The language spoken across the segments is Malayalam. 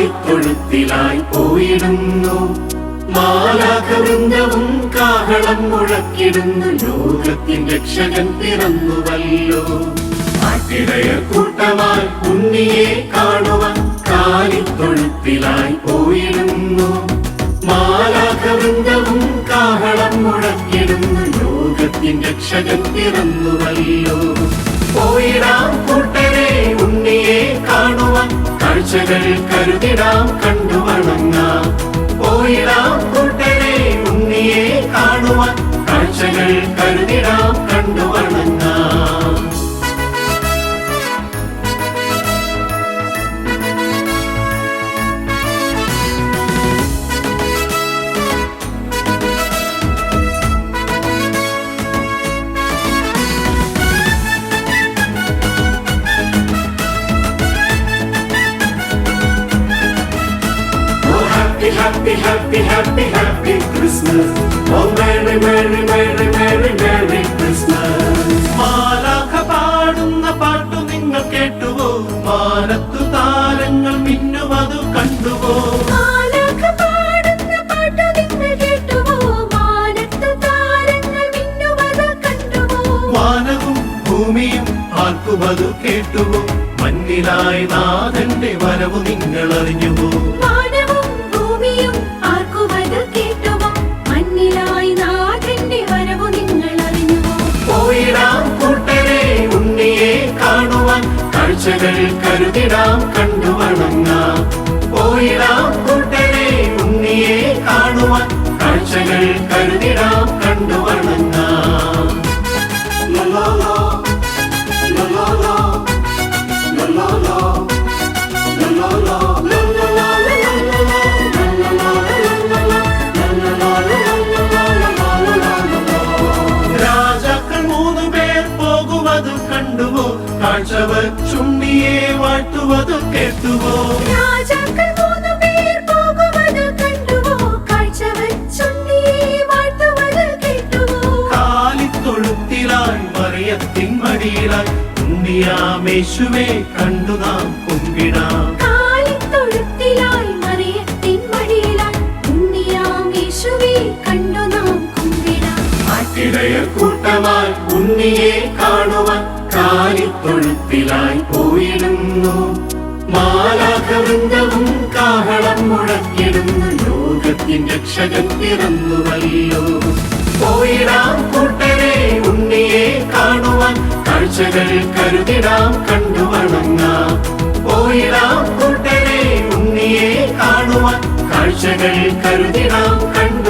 കാലിത്തൊഴുത്തിലായി പോയിടുന്നു. മാലാഖവൃന്ദവും കാഹളം മുഴക്കിടുന്നു. ലോകത്തിൻ രക്ഷകൻ പിറന്നുവല്ലോ. ആട്ടിടയർ കൂട്ടമായി ഉണ്ണിയെ കാണുവാൻ കാലിത്തൊഴുത്തിലായി പോയിടുന്നു. മാലാഖവൃന്ദവും കാഹളം മുഴക്കിടുന്നു. ലോകത്തിൻ രക്ഷകൻ പിറന്നുവല്ലോ. പോയിടാം കൂട്ടരെ ഉണ്ണിയെ കാണുവാൻ കാഴ്ചകൾ കരുതിടാം കണ്ടു വണങ്ങാം. പോയിടാം കൂട്ടരെ ഉണ്ണിയെ കാണുവാൻ. കാഴ്ചകൾ കരുതിടാം കണ്ടു വണങ്ങാം. Happy, happy, happy, happy, Christmas. Oh, Merry, Merry, Merry, Merry, Merry Christmas. മാലാഖ പാടുന്ന പാട്ടു നിങ്ങൾ കേട്ടുവോ മാനത്തു താരങ്ങൾ മിന്നുവതു കണ്ടുവോ? വാനവും ഭൂമിയും ആർക്കുവതു കേട്ടുവോ മഞ്ഞിലായി നാഥന്റെ വരവു നിങ്ങൾ അറിഞ്ഞുവോ കാഴ്ചകൾ കരുതിടാം കണ്ടു വണങ്ങാം പോയിടാം കൂട്ടരെ ഉണ്ണിയെ കാണുവാൻ. കാഴ്ചകൾ കരുതിടാം വാഴ്ത്തുവത് കേട്ടുവോ? കാലിത്തൊഴുത്തിലായി മറിയത്തിൻ മടിയിലായി ഉണ്ണിയാമേശുവെ കണ്ടു നാം കുമ്പിടാം കണ്ടു നാം കുമ്പിടാം. കൂട്ടമായി ഉണ്ണിയെ കാലിത്തൊഴുത്തിലായി പോയിരുന്നു മാലാഖവൃന്ദവും കാഹളം മുഴക്കിടുന്നു ലോകത്തിൻ രക്ഷകൻ പിറന്നുവല്ലോ. പോയിടാം കൂട്ടരെ ഉണ്ണിയെ കാണുവാൻ. കാഴ്ചകൾ കരുതിടാം കണ്ടു വണങ്ങാം പോയിടാം കൂട്ടരെ ഉണ്ണിയെ കാണുവാൻ. കാഴ്ചകൾ കരുതിടാം കണ്ടു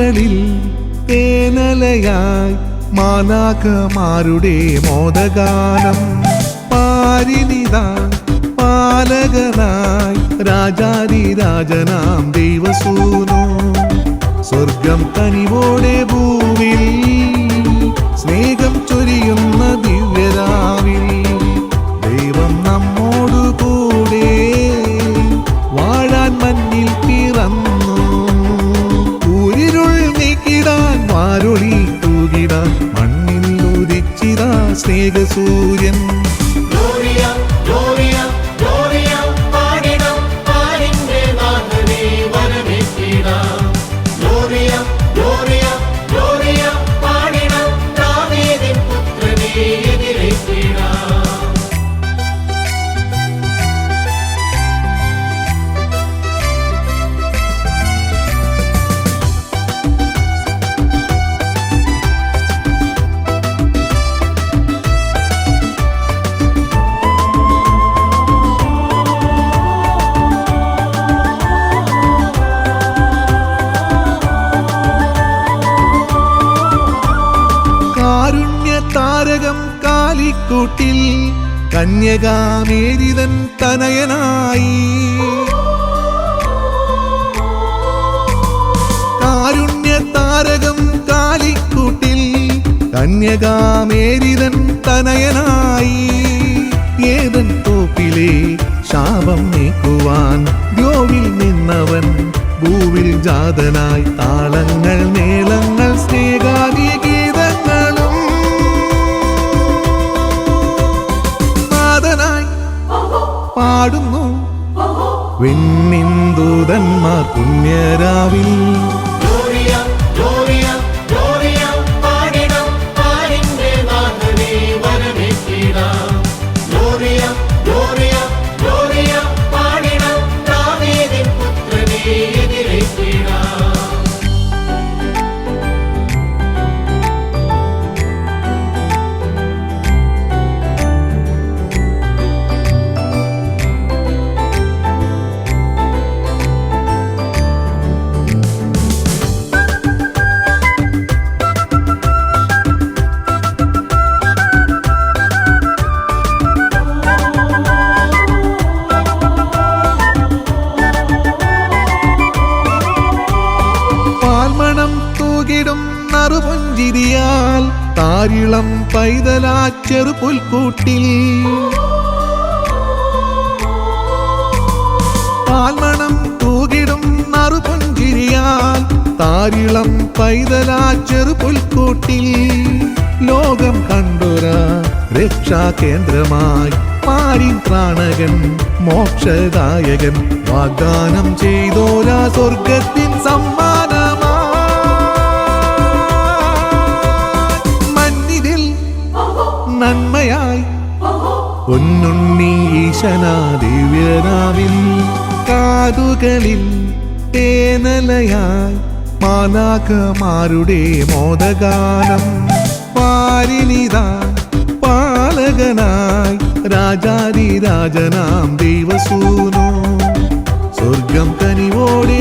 മലകളിൽ തേനലയായി മാലാഖമാരുടെ മോദഗാനം. പാരിനിതാൻ പാലകനായി രാജാതിരാജനാം ദൈവസൂനു. സ്വർഗം കനിവോടെ ഭൂവിൽ സ്നേഹ സ്നേഹസൂര്യൻ കന്യകാമേരിതൻ തനയനായി. കാരുണ്യ താരകം കാലിക്കൂട്ടിൽ കന്യകാമേരിതൻ തനയനായി. ഏതൻ തോപ്പിലെ ശാപം നീക്കുവാൻ ഗോവിൽ നിന്നവൻ ഭൂവിൽ ജാതനായി താളങ്ങൾ മേളങ്ങൾ സ്നേഹാദി പാടുന്നു. വെണ്ണിൻ പുണ്യരാവിൽ താരിളം പൈതലാ ചെറുപുൽക്കൂട്ടിൽ. പാൽമണം തൂകിടും നറുപുഞ്ചിരിയാൽ താരിളം പൈതലാ ചെറുപുൽക്കൂട്ടിൽ. ലോകം കണ്ടുര രക്ഷാ കേന്ദ്രമായി പ്രാണകൻ മോക്ഷദായകൻ. വാഗ്ദാനം ചെയ്തോരാ സ്വർഗത്തിൻ സമ്മാനമായി പൊന്നുണ്ണി ഈശനാ കാതുകളിൽ തേനലയായി മാലാഖമാരുടെ മോദഗാനം പാരിനിതാ പാലകനായി രാജാതിരാജനാം ദൈവസൂനോ സ്വർഗം കനിവോടെ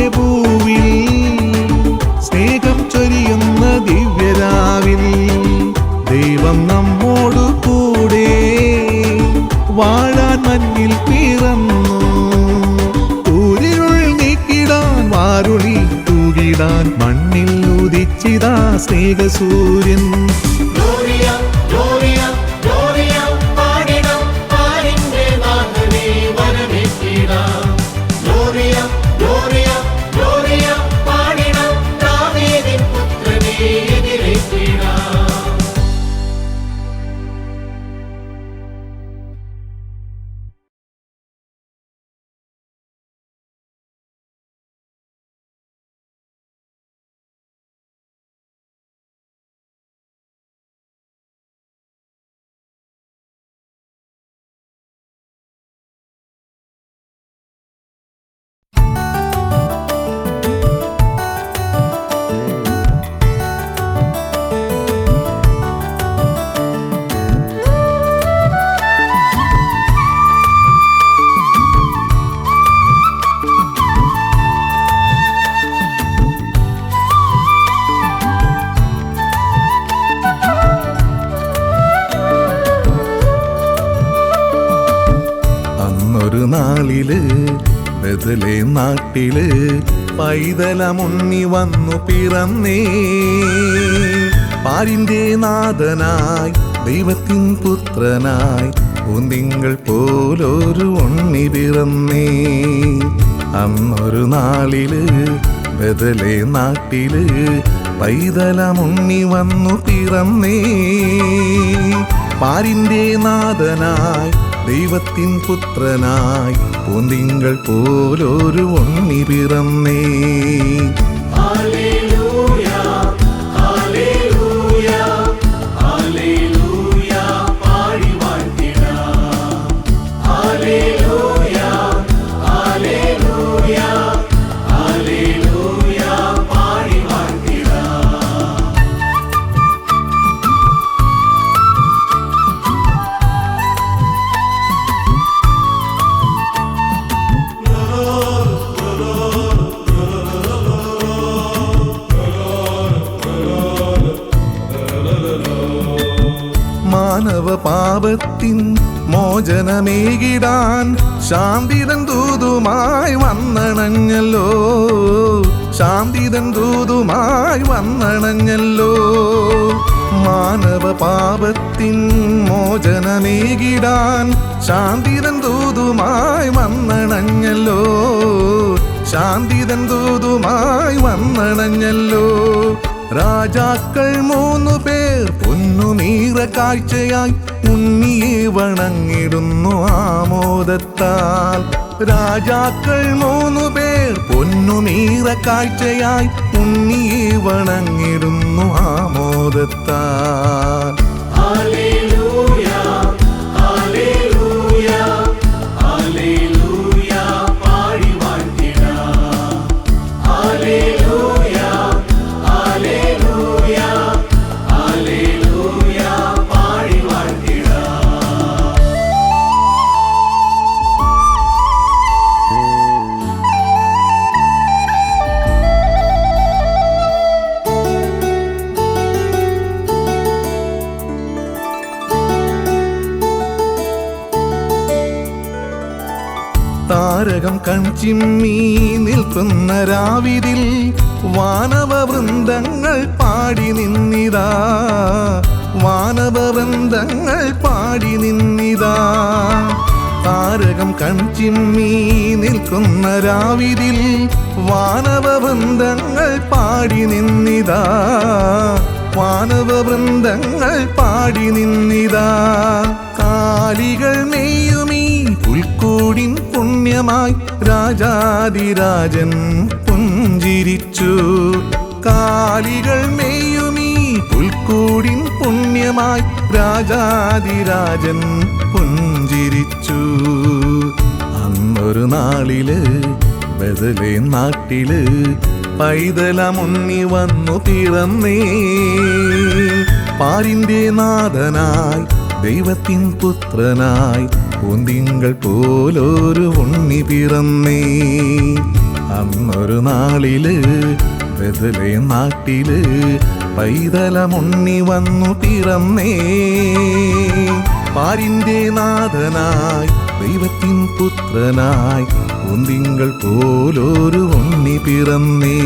സ്നേഹസൂര്യൻ. നാട്ടിൽ പൈതലമുണ്ണി വന്നു പിറന്നേ. പാരിന്റെ നാഥനായി ദൈവത്തിൻ പുത്രനായി പൂന്തിങ്കൾ പോലൊരു ഉണ്ണി പിറന്നേ. അന്നൊരു നാളിൽ ബദലെ നാട്ടിൽ പൈതലമുണ്ണി വന്നു പിറന്നേ. പാരിന്റെ നാഥനായി ദൈവത്തിൻ പുത്രനായി പൂന്തിങ്കൾ പോലൊരു ഒന്നി പിറന്നേ. പാപത്തിൻ മോചനമേകിടാൻ ശാന്തിതൻ ദൂതുമായി വന്നണഞ്ഞല്ലോ. ശാന്തിതൻ ദൂതുമായി വന്നണഞ്ഞല്ലോ. മാനവ പാപത്തിൻ മോചനമേകിടാൻ ശാന്തിതൻ ദൂതുമായി വന്നണഞ്ഞല്ലോ. ശാന്തിതൻ ദൂതുമായി വന്നണഞ്ഞല്ലോ. രാജാക്കൾ മൂന്നു പേർ പൊന്നുനീറ കാഴ്ചയായി ഉണ്ണിയെ വണങ്ങിടുന്നു ആമോദത്താൽ. രാജാക്കൾ മൂന്നു പേർ പൊന്നുനീറ കാഴ്ചയായി ഉണ്ണിയെ വണങ്ങിടുന്നു ആമോദത്താൽ. താരകം കൺചിമ്മി നിൽക്കുന്ന രാവിതിൽ വാനവ വൃന്ദങ്ങൾ പാടി നിന്നിതാ. വാനവ വൃന്ദങ്ങൾ പാടി നിന്നിതാ. താരകം കൺചിമ്മി നിൽക്കുന്ന രാവിതിൽ വാനവ വൃന്ദങ്ങൾ പാടി നിന്നിതാ. വാനവ വൃന്ദങ്ങൾ പാടി നിന്നിതാ. കാലികൾ മെയ്യുമീ പുൽക്കൂടിൻ പുണ്യമായി രാജാതിരാജൻ പുഞ്ചിരിച്ചു. കാലികൾ മെയ്യുമീ പുൽക്കൂടിൻ പുണ്യമായി രാജാതിരാജൻ പുഞ്ചിരിച്ചു. അന്നൊരു നാളിൽ ബദലേ നാട്ടിൽ പൈതലമുണ്ണി വന്നു പിറന്നേ. പാരിന്റെ നാഥനായി ദൈവത്തിൻ പുത്രനായി പൂന്തിങ്കൾ പോലൊരു ഉണ്ണി പിറന്നേ. അന്നൊരു നാളിൽ ബദലേ നാട്ടിൽ പൈതലമുണ്ണി വന്നു പിറന്നേ. പാരിന്റെ നാഥനായി ദൈവത്തിൻ പുത്രനായി പൂന്തിങ്കൾ പോലൊരു ഉണ്ണി പിറന്നേ.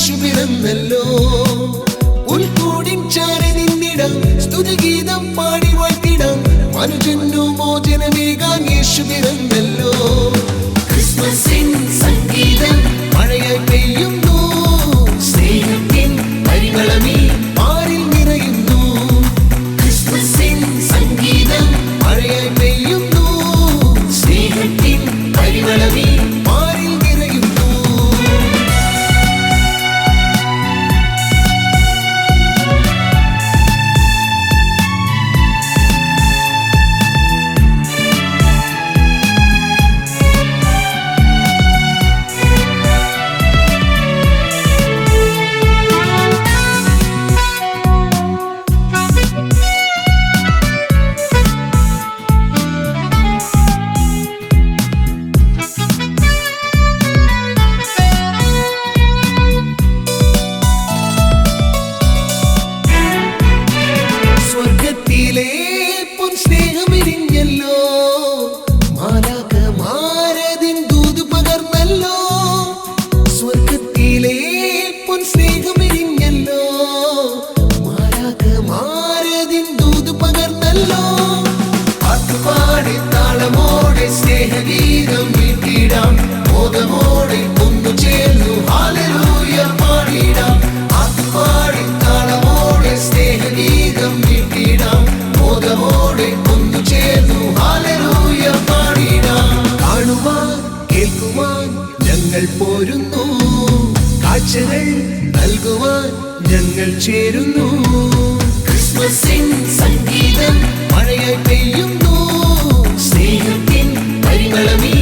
യേശു പിറന്നല്ലോ ഉൾക്കൂടിൻ ചാരി നിന്നിടം സ്തുതിഗീതം പാടി വാഴ്ത്തിടം. മനുജന്നു പോരുന്നു കാഴ്ചകൾ നൽകുവാൻ ഞങ്ങൾ ചേരുന്നു. ക്രിസ്മസിൻ സംഗീതം മഴയായി പെയ്യുന്നു. സ്നേഹത്തിൻ പരിമളമീ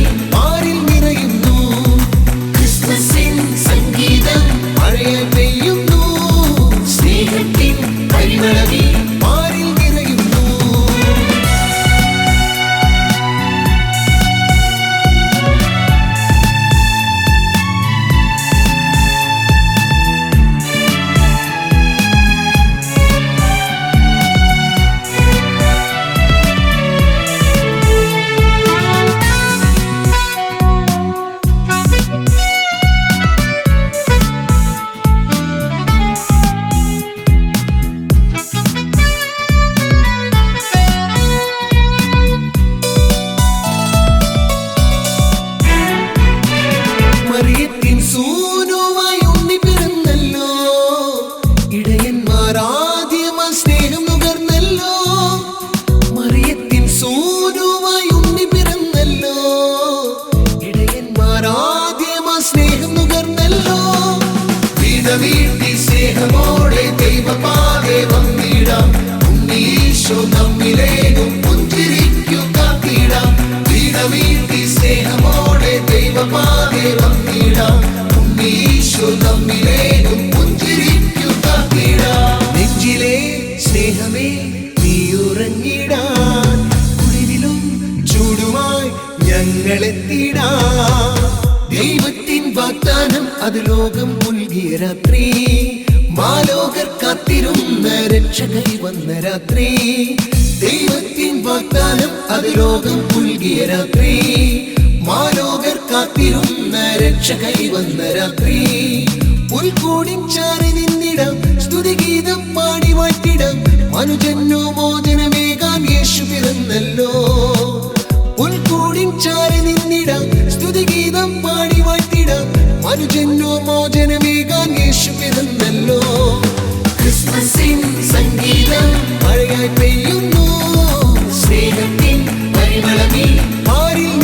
രക്ഷകൈ വന്ന രാത്രി ദൈവത്തിൻ വാഗ്ദാനം അത് ലോകം പുൽകിയ രാത്രി മാലോകർ കാത്തിരുന്ന രക്ഷകൈ വന്ന രാത്രി പുൽക്കൂടിൻ ചാറി നിന്നിടം സ്തുതിഗീതം പാടി മാറ്റിടം മനുജന്നോ മോചനമേകാൻ യേശു പിറന്നല്ലോ. പുൽക്കൂടിൻ ചാറി നിന്നിടം സ്തുതിഗീതം പാടി മാറ്റിടം മനുജന്നോ മോചനമേകാൻ യേശു പിറന്നല്ലോ. கிறிஸ்துமஸின் சங்கீதம் மழையாய் பெய்யும் ஸ்நேகத்தின் பரிமளமே பாரில்